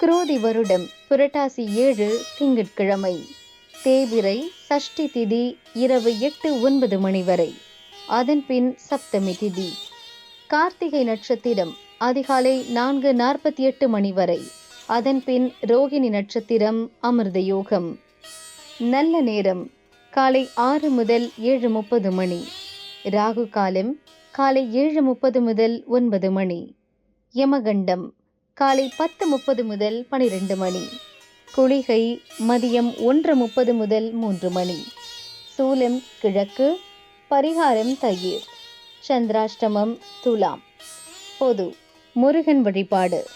குரோதி வருடம் புரட்டாசி ஏழு திங்கட்கிழமை. தேவிரை சஷ்டி திதி இரவு எட்டு ஒன்பது மணி வரை. அதன்பின் சப்தமி திதி. கார்த்திகை நட்சத்திரம் அதிகாலை நான்கு நாற்பத்தி எட்டு மணி வரை. அதன்பின் ரோகிணி நட்சத்திரம் அமிர்த யோகம். நல்ல நேரம் காலை ஆறு முதல் ஏழு முப்பது மணி. ராகு காலம் காலை ஏழு முப்பது முதல் ஒன்பது மணி. யமகண்டம் காலை பத்து முப்பது முதல் பனிரெண்டு மணி. குளிகை மதியம் ஒன்று முப்பது முதல் மூன்று மணி. சூலம் கிழக்கு பரிகாரம் தயிர். சந்திராஷ்டமம் துலாம். பொது முருகன் வழிபாடு.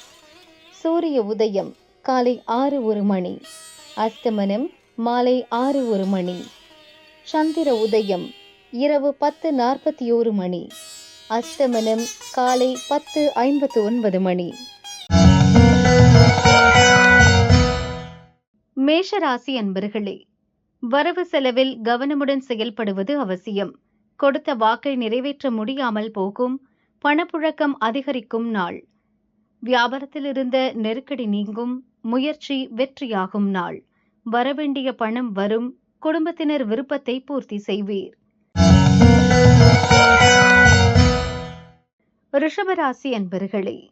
சூரிய உதயம் காலை ஆறு ஒரு மணி. அஸ்தமனம் மாலை ஆறு ஒரு மணி. சந்திர உதயம் இரவு பத்து நாற்பத்தி ஓரு மணி. அஸ்தமனம் காலை பத்து ஐம்பத்து ஒன்பது மணி. மேஷராசி அன்பர்களே வரவு செலவில் கவனமுடன் செயல்படுவது அவசியம். கொடுத்த வாக்கை நிறைவேற்ற முடியாமல் போகும் பணப்புழக்கம் அதிகரிக்கும் நாள். வியாபாரத்தில் இருந்த நெருக்கடி நீங்கும் முயற்சி வெற்றியாகும் நாள். வரவேண்டிய பணம் வரும் குடும்பத்தினர் விருப்பத்தை பூர்த்தி செய்வீர். ரிஷபராசி அன்பர்களே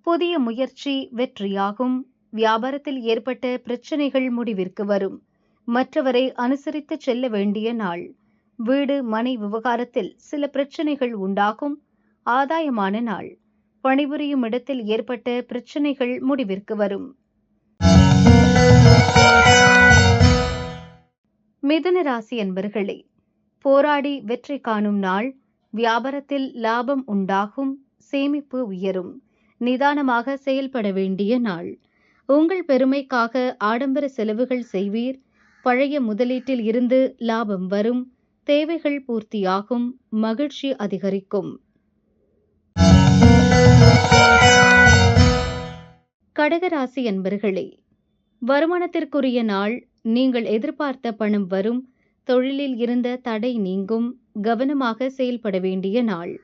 புதிய முயற்சி வெற்றியாகும் வியாபாரத்தில் ஏற்பட்ட பிரச்சனைகள் முடிவிற்கு வரும். மற்றவரை அனுசரித்து செல்ல வேண்டிய நாள். வீடு மனை விவகாரத்தில் சில பிரச்சனைகள் உண்டாகும். ஆதாயமான நாள். பணிபுரியும் இடத்தில் ஏற்பட்ட பிரச்சனைகள் முடிவிற்கு வரும். மிதுன ராசி என்பர்களே போராடி வெற்றி காணும் நாள். வியாபாரத்தில் லாபம் உண்டாகும். சேமிப்பு உயரும். நிதானமாக செயல்பட வேண்டிய நாள். உங்கள் பெருமைக்காக ஆடம்பர செலவுகள் செய்வீர். பழைய முதலீட்டில் இருந்து லாபம் வரும். தேவைகள் பூர்த்தியாகும். மகிழ்ச்சி அதிகரிக்கும். கடகராசி என்பர்களே வருமானத்திற்குரிய நாள். நீங்கள் எதிர்பார்த்த பணம் வரும். தொழிலில் இருந்த தடை நீங்கும். கவனமாக செயல்பட வேண்டிய நாள்.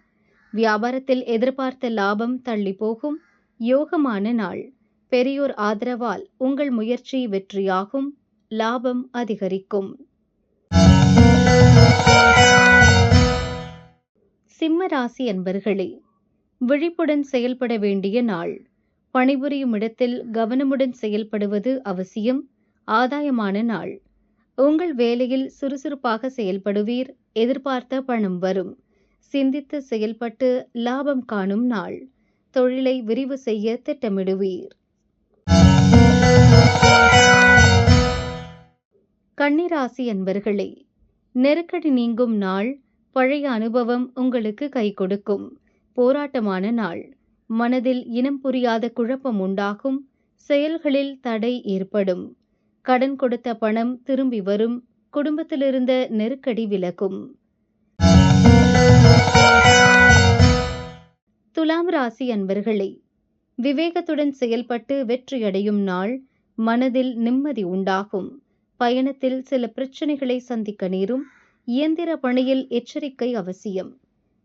வியாபாரத்தில் எதிர்பார்த்த லாபம் தள்ளி போகும் யோகமான நாள். பெரியோர் ஆதரவால் உங்கள் முயற்சி வெற்றியாகும் லாபம் அதிகரிக்கும். சிம்ம ராசி அன்பர்களே விழிப்புடன் செயல்பட வேண்டிய நாள். பணிபுரியும் இடத்தில் கவனமுடன் செயல்படுவது அவசியம் ஆதாயமான நாள். உங்கள் வேலையில் சுறுசுறுப்பாக செயல்படுவீர் எதிர்பார்த்த பணம் வரும். சிந்தித்து செயல்பட்டு லாபம் காணும் நாள். தொழிலை விரிவு செய்ய திட்டமிடுவீர். கன்னிராசி அன்பர்களே நெருக்கடி நீங்கும் நாள் பழைய அனுபவம் உங்களுக்கு கை கொடுக்கும். போராட்டமான நாள். மனதில் இனம் புரியாத குழப்பம் உண்டாகும். செயல்களில் தடை ஏற்படும். கடன் கொடுத்த பணம் திரும்பி வரும். குடும்பத்திலிருந்த நெருக்கடி விலகும். துலாம் ராசி அன்பர்களே விவேகத்துடன் செயல்பட்டு வெற்றியடையும் நாள் மனதில் நிம்மதி உண்டாகும். பயணத்தில் சில பிரச்சனைகளை சந்திக்க நேரும் இயந்திர பணியில் எச்சரிக்கை அவசியம்.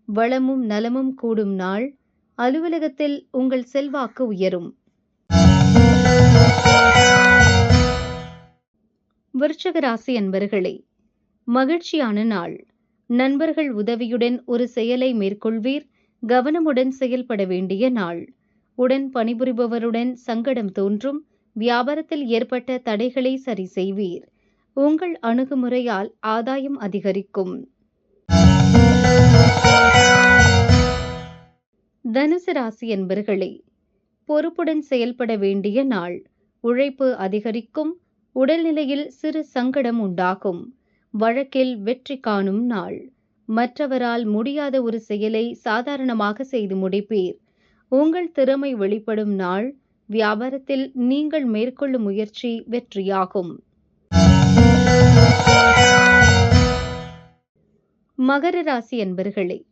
வளமும் நலமும் கூடும் நாள் அலுவலகத்தில் உங்கள் செல்வாக்கு உயரும். விருச்சகராசி அன்பர்களே மகிழ்ச்சியான நாள். நண்பர்கள் உதவியுடன் ஒரு செயலை மேற்கொள்வீர் கவனமுடன் செயல்பட வேண்டிய நாள். உடன் பணிபுரிபவருடன் சங்கடம் தோன்றும். வியாபாரத்தில் ஏற்பட்ட தடைகளை சரி செய்வீர். உங்கள் அணுகுமுறையால் ஆதாயம் அதிகரிக்கும். தனுசு ராசி என்பர்களே பொறுப்புடன் செயல்பட வேண்டிய நாள். உழைப்பு அதிகரிக்கும். உடல்நிலையில் சிறு சங்கடம் உண்டாகும். வழக்கில் வெற்றி காணும் நாள். மற்றவரால் முடியாத ஒரு செயலை சாதாரணமாக செய்து முடிப்பீர். உங்கள் திறமை வெளிப்படும் நாள் வியாபாரத்தில் நீங்கள் மேற்கொள்ளும் முயற்சி வெற்றியாகும். மகர ராசி என்பர்களே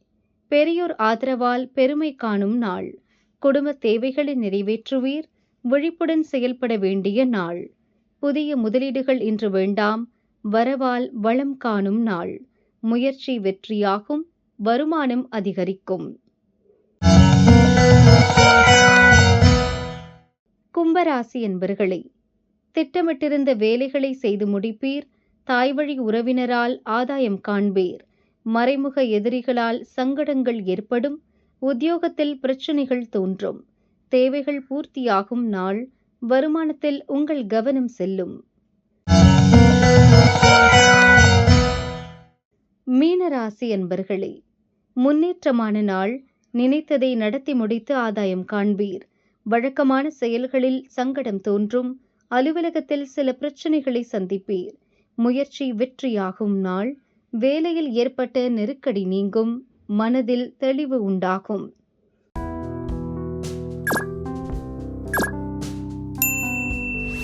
பெரியோர் ஆதரவால் பெருமை காணும் நாள். குடும்ப தேவைகளை நிறைவேற்றுவீர் விழிப்புடன் செயல்பட வேண்டிய நாள். புதிய முதலீடுகள் இன்று வேண்டாம் வரவால் வளம் காணும் நாள். முயற்சி வெற்றியாகும் வருமானம் அதிகரிக்கும். கும்பராசி என்பர்களே திட்டமிட்டிருந்த வேலைகளை செய்து முடிப்பீர். தாய்வழி உறவினரால் ஆதாயம் காண்பீர். மறைமுக எதிரிகளால் சங்கடங்கள் ஏற்படும். உத்தியோகத்தில் பிரச்சினைகள் தோன்றும். தேவைகள் பூர்த்தியாகும் நாள். வருமானத்தில் உங்கள் கவனம் செல்லும். மீனராசி என்பர்களே முன்னேற்றமான நாள். நினைத்ததை நடத்தி முடித்து ஆதாயம் காண்பீர். வழக்கமான செயல்களில் சங்கடம் தோன்றும். அலுவலகத்தில் சில பிரச்சனைகளை சந்திப்பீர். முயற்சி வெற்றியாகும் நாள். வேலையில் ஏற்பட்ட நெருக்கடி நீங்கும். மனதில் தெளிவு உண்டாகும்.